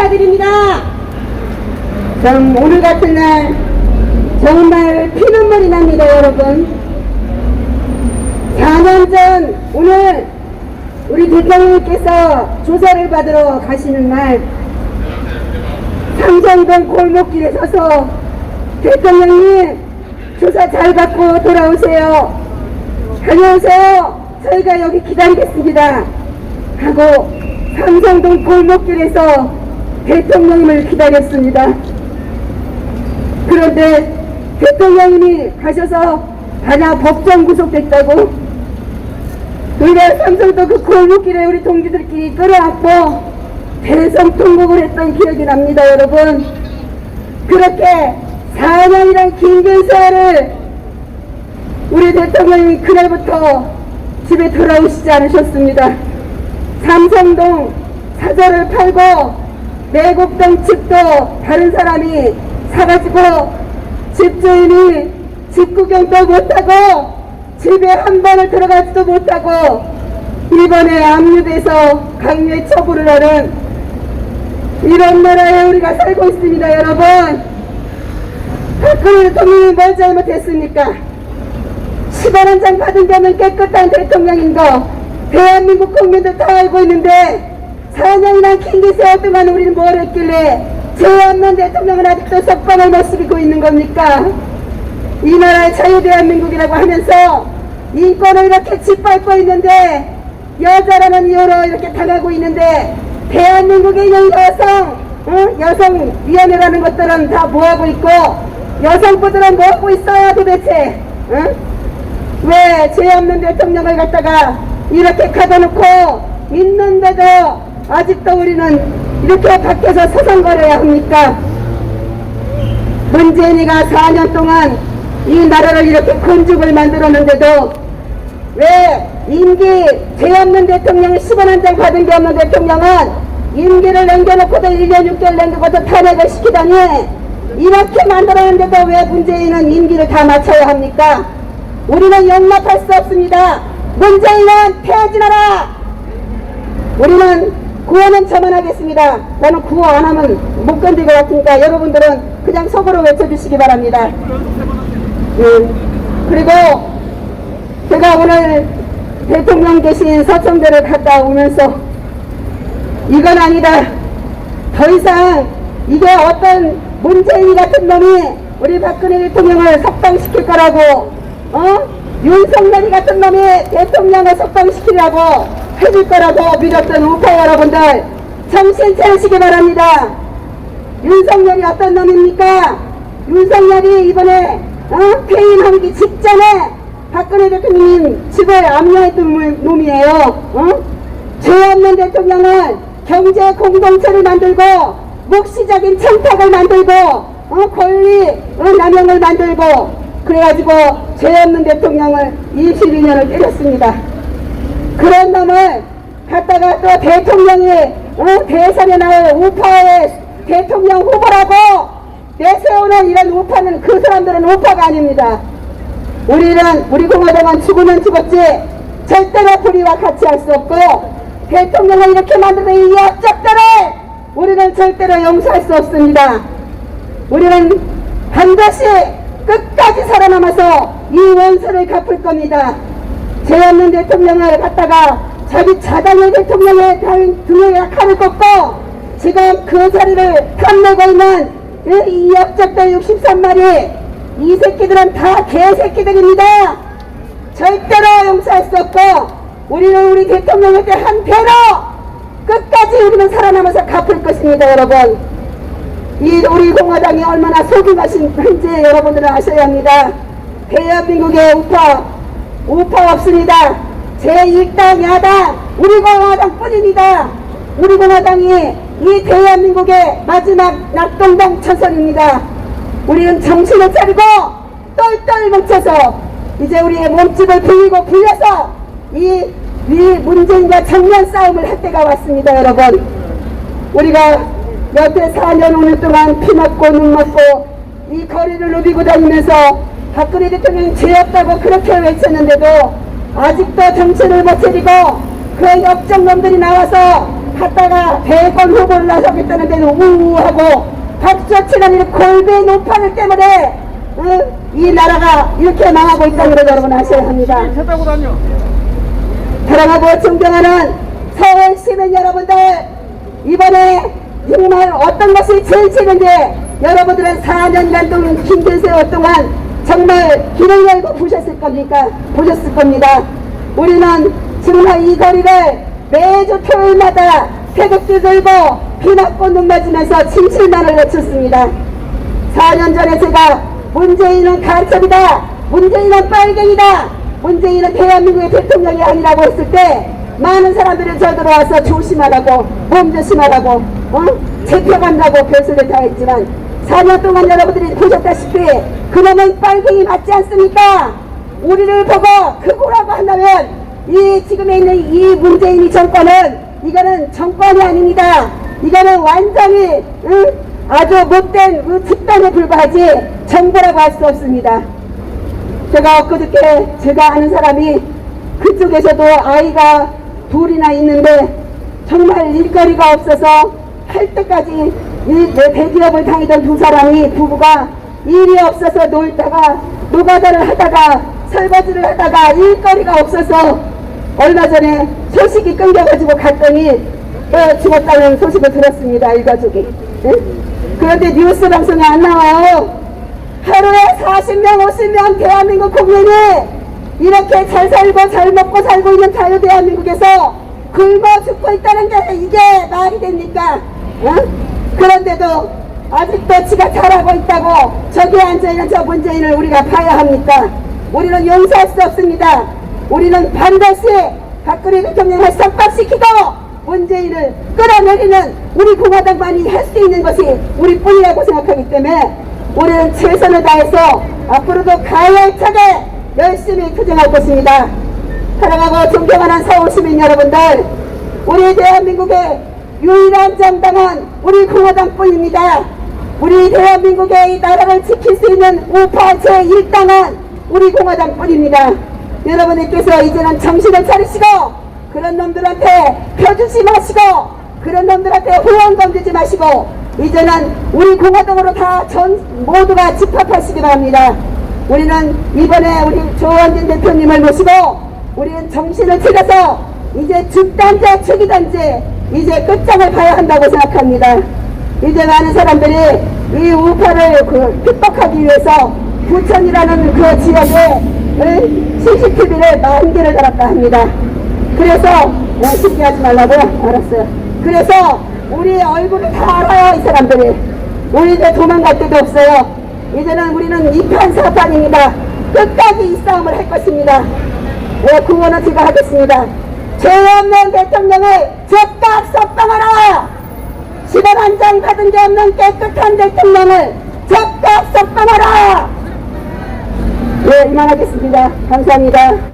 인사드립니다. 참 오늘 같은 날 정말 피눈물이 납니다, 여러분. 4년 전 오늘 우리 대통령님께서 조사를 받으러 가시는 날 삼성동 골목길에 서서 대통령님 조사 잘 받고 돌아오세요. 다녀오세요. 저희가 여기 기다리겠습니다. 하고 삼성동 골목길에서 대통령님을 기다렸습니다. 그런데 대통령님이 가셔서 반야 법정 구속됐다고 우리가 삼성동 그 골목길에 우리 동지들끼리 끌어안고 대성 통곡을 했던 기억이 납니다 여러분 그렇게 4년이란 긴 세월을 우리 대통령이 그날부터 집에 돌아오시지 않으셨습니다 삼성동 사저를 팔고 내곡동 집도 다른 사람이 사가지고 집주인이 집 구경도 못하고 집에 한 번을 들어가지도 못하고 이번에 압류돼서 강요의 처분을 하는 이런 나라에 우리가 살고 있습니다 여러분. 박근혜 대통령이 뭘 잘못했습니까? 10원 한 장 받은 데는 깨끗한 대통령인 거 대한민국 국민들 다 알고 있는데 4년이나 긴기 세월 동안 우리는 뭘 했길래 죄 없는 대통령은 아직도 석방을 못 시키고 있는 겁니까? 이 나라의 자유 대한민국이라고 하면서 인권을 이렇게 짓밟고 있는데 여자라는 이유로 이렇게 당하고 있는데 대한민국의 이 여성 어? 여성위원회라는 것들은 다 뭐하고 있고 여성부들은 뭐하고 있어요 도대체 어? 왜죄 없는 대통령을 갖다가 이렇게 가둬놓고 있는데도 아직도 우리는 이렇게 밖에서 서성거려야 합니까? 문재인이가 4년 동안 이 나라를 이렇게 건죽을 만들었는데도 왜 임기 죄 없는 대통령 10원 한 장 받은 게 없는 대통령은 임기를 남겨놓고도 1년 6개월 남겨고도 탄핵을 시키다니 이렇게 만들었는데도 왜 문재인은 임기를 다 마쳐야 합니까? 우리는 용납할 수 없습니다. 문재인은 퇴진하라! 우리는 구호는 저만하겠습니다. 나는 구호 안 하면 못 견딜 것 같으니까 여러분들은 그냥 속으로 외쳐주시기 바랍니다. 음, 그리고 제가 오늘 대통령 계신 서청대를 갔다 오면서 이건 아니다. 더 이상 이게 어떤 문재인 같은 놈이 우리 박근혜 대통령을 석방시킬 거라고 어? 윤석열이 같은 놈이 대통령을 석방시키려고 해줄 거라고 믿었던 우파 여러분들 정신 차리시기 바랍니다. 윤석열이 어떤 놈입니까? 윤석열이 이번에 어? 퇴임하기 직전에 박근혜 대통령 집을 압류했던 놈이에요. 어? 죄 없는 대통령은 경제 공동체를 만들고 묵시적인 청탁을 만들고 어? 권리 어? 남용을 만들고 그래가지고 죄 없는 대통령을 22년을 때렸습니다. 그런 놈을 갖다가 또 대통령이 어? 대선에 나올 우파의 대통령 후보라고 내세우는 이런 우파는 그 사람들은 우파가 아닙니다. 우리는 우리 공화당은 죽으면 죽었지 절대로 불의와 같이 할 수 없고 대통령을 이렇게 만드는 이 약적들을 우리는 절대로 용서할 수 없습니다. 우리는 반드시 끝까지 살아남아서 이 원수를 갚을 겁니다. 죄 없는 대통령을 갖다가 자기 자당의 대통령의 등에 칼을 꽂고 지금 그 자리를 탐내고 있는 이 역적들 63마리 이 새끼들은 다 개새끼들입니다. 절대로 용서할 수 없고 우리는 우리 대통령한테 한 배로 끝까지 우리는 살아남아서 갚을 것입니다 여러분. 이 우리 공화당이 얼마나 소중하신지 여러분들은 아셔야 합니다. 대한민국의 우파, 우파 없습니다. 제1당 야당, 우리 공화당 뿐입니다. 우리 공화당이 이 대한민국의 마지막 낙동강 천선입니다. 우리는 정신을 차리고 똘똘 뭉쳐서 이제 우리의 몸집을 빌리고 불려서 이, 이 문재인과 정면 싸움을 할 때가 왔습니다 여러분. 우리가 여태 4년 5년 동안 피 맞고 눈 맞고 이 거리를 누비고 다니면서 박근혜 대통령이 죄 없다고 그렇게 외쳤는데도 아직도 정신을 못 차리고 그 역정놈들이 나와서 갔다가 대권 후보를 나서겠다는 데는 우우하고 박수치는 이 골배 노파들 때문에 어? 이 나라가 이렇게 망하고 있다는 걸 여러분 아셔야 합니다. 사랑하고 존경하는 서울 시민 여러분들 이번에 정말 어떤 것이 제일 싫은지 여러분들은 4년간 동안 힘든 세월 동안 정말 길을 열고 보셨을 겁니까? 보셨을 겁니다. 우리는 정말 이 거리를 매주 토요일마다 태극기 들고 비 맞고 눈 맞으면서 침실만을 외쳤습니다. 4년 전에 제가 문재인은 간첩이다. 문재인은 빨갱이다. 문재인은 대한민국의 대통령이 아니라고 했을 때 많은 사람들이 저들어 와서 조심하라고 몸 조심하라고 어? 잡혀간다고 별소리를 다 했지만 4년 동안 여러분들이 보셨다시피 그놈은 빨갱이 맞지 않습니까? 우리를 보고 극우라고 한다면 이 지금에 있는 이 문재인 이 정권은 이거는 정권이 아닙니다. 이거는 완전히 응? 아주 못된 그 집단에 불과하지 정부라고 할 수 없습니다. 제가 엊그저께 제가 아는 사람이 그쪽에서도 아이가 둘이나 있는데 정말 일거리가 없어서 할 때까지 이 대기업을 다니던 두 사람이 부부가 일이 없어서 놀다가 노가다를 하다가 설거지를 하다가 일거리가 없어서 얼마 전에 소식이 끊겨가지고 갔더니 또 죽었다는 소식을 들었습니다 일가족이 예? 그런데 뉴스 방송에 안 나와요 하루에 40명, 50명 대한민국 국민이 이렇게 잘 살고 잘 먹고 살고 있는 자유 대한민국에서 굶어 죽고 있다는 게 이게 말이 됩니까? 어? 그런데도 아직도 지가 잘하고 있다고 저기 앉아있는 저 문재인을 우리가 봐야 합니까? 우리는 용서할 수 없습니다. 우리는 반드시 박근혜 대통령을 석방시키고 문재인을 끌어내리는 우리 공화당만이 할 수 있는 것이 우리 뿐이라고 생각하기 때문에 우리는 최선을 다해서 앞으로도 가열차게 열심히 투쟁할 것입니다. 사랑하고 존경하는 서울시민 여러분들 우리 대한민국의 유일한 정당은 우리 공화당뿐입니다. 우리 대한민국의 이 나라를 지킬 수 있는 우파 제1당은 우리 공화당뿐입니다. 여러분들께서 이제는 정신을 차리시고 그런 놈들한테 펴주지 마시고 그런 놈들한테 후원 던지지 마시고 이제는 우리 공화당으로 다 전 모두가 집합하시기 바랍니다. 우리는 이번에 우리 조원진 대표님을 모시고 우리는 정신을 차려서 이제 죽단지 죽이단지 이제 끝장을 봐야 한다고 생각합니다. 이제 많은 사람들이 이 우파를 그 핍박하기 위해서 부천이라는 그 지역에 CCTV를 만 개를 달았다 합니다. 그래서 네, 쉽게 하지 말라고요? 알았어요. 그래서 우리 얼굴을 다 알아요 이 사람들이. 우리 이제 도망갈 데도 없어요. 이제는 우리는 이판사판입니다. 끝까지 이 싸움을 할 것입니다. 네, 구원은 제가 하겠습니다. 죄 없는 대통령을 즉각 석방하라! 시간 한장 받은 게 없는 깨끗한 대통령을 즉각 석방하라! 네, 이만하겠습니다. 감사합니다.